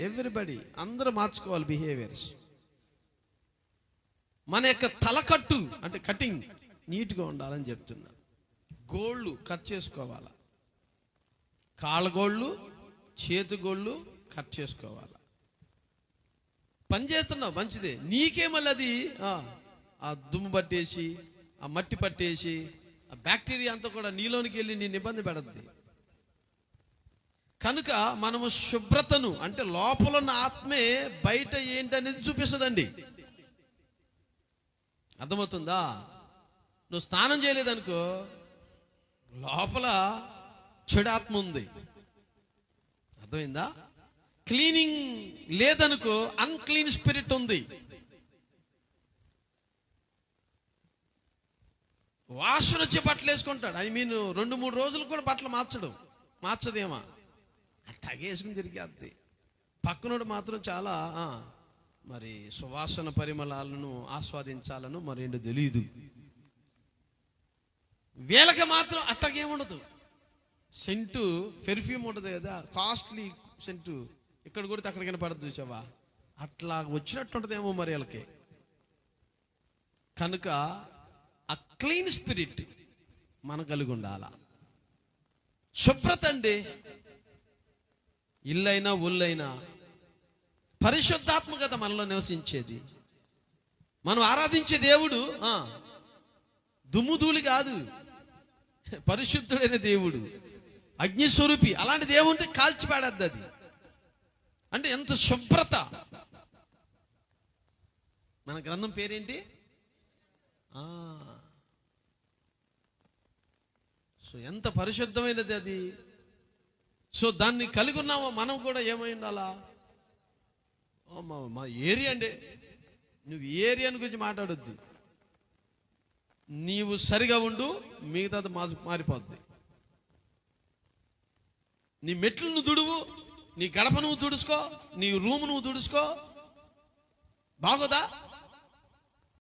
Everybody అందరూ మార్చుకోవాలి behaviours మన యొక్క తలకట్టు అంటే కటింగ్ నీట్గా ఉండాలని చెప్తున్నా. గోళ్ళు కట్ చేసుకోవాలా? కాళ్ళ గోళ్ళు చేతి గోళ్ళు కట్ చేసుకోవాలా? పని చేస్తున్నావు మంచిదే. నీకే మళ్ళీ అది ఆ, ఆ దుమ్ము పట్టేసి ఆ మట్టి పట్టేసి ఆ బ్యాక్టీరియా అంతా కూడా నీలోనికి వెళ్ళి నేను ఇబ్బంది పెడద్ది. కనుక మనము శుభ్రతను అంటే లోపల ఉన్న ఆత్మే బయట ఏంటనేది చూపిస్తుందండి. అర్థమవుతుందా? నువ్వు స్నానం చేయలేదనుకో లోపల చెడాత్మ ఉంది. అర్థమైందా? క్లీనింగ్ లేదనుకో అన్క్లీన్ స్పిరిట్ ఉంది. వాసన వచ్చి బట్టలు వేసుకుంటాడు ఐ మీన్ రెండు మూడు రోజులు కూడా బట్టలు మార్చడు మార్చదేమా. అట్టాగే తిరిగేద్ది పక్కనోడు మాత్రం చాలా మరి సువాసన పరిమళాలను ఆస్వాదించాలను మరేంటో తెలియదు వీళ్ళకి మాత్రం అట్టగే ఉండదు. సెంటు పెర్ఫ్యూమ్ ఉంటుంది కదా కాస్ట్లీ సెంటు. ఇక్కడ కూడా అక్కడ కనపడదు చూసావా? అట్లా వచ్చినట్టుంటదేమో మరి వీళ్ళకి. కనుక ఆ క్లీన్ స్పిరిట్ మన కలిగి ఉండాల. శుభ్రత అండి. ఇల్లైనా ఒళ్ళైనా పరిశుద్ధాత్మకత మనలో నివసించేది. మనం ఆరాధించే దేవుడు ఆ, దుమ్ముధూళి కాదు. పరిశుద్ధుడైన దేవుడు అగ్నిస్వరూపి అలాంటి దేవుంటే కాల్చిపాడద్దు అది. అంటే ఎంత శుభ్రత. మన గ్రంథం పేరేంటి? ఆ. సో ఎంత పరిశుద్ధమైనది అది. సో దాన్ని కలిగి ఉన్నామో? మనం కూడా ఏమై ఉండాలా? మా ఏరియా అండి నువ్వు ఏరియాని గురించి మాట్లాడొద్దు. నీవు సరిగా ఉండు మిగతాది మా మారిపోద్ది. నీ మెట్లు నువ్వు దుడువు నీ గడప నువ్వు దుడుచుకో నీ రూమ్ నువ్వు దుడుచుకో బాగోదా?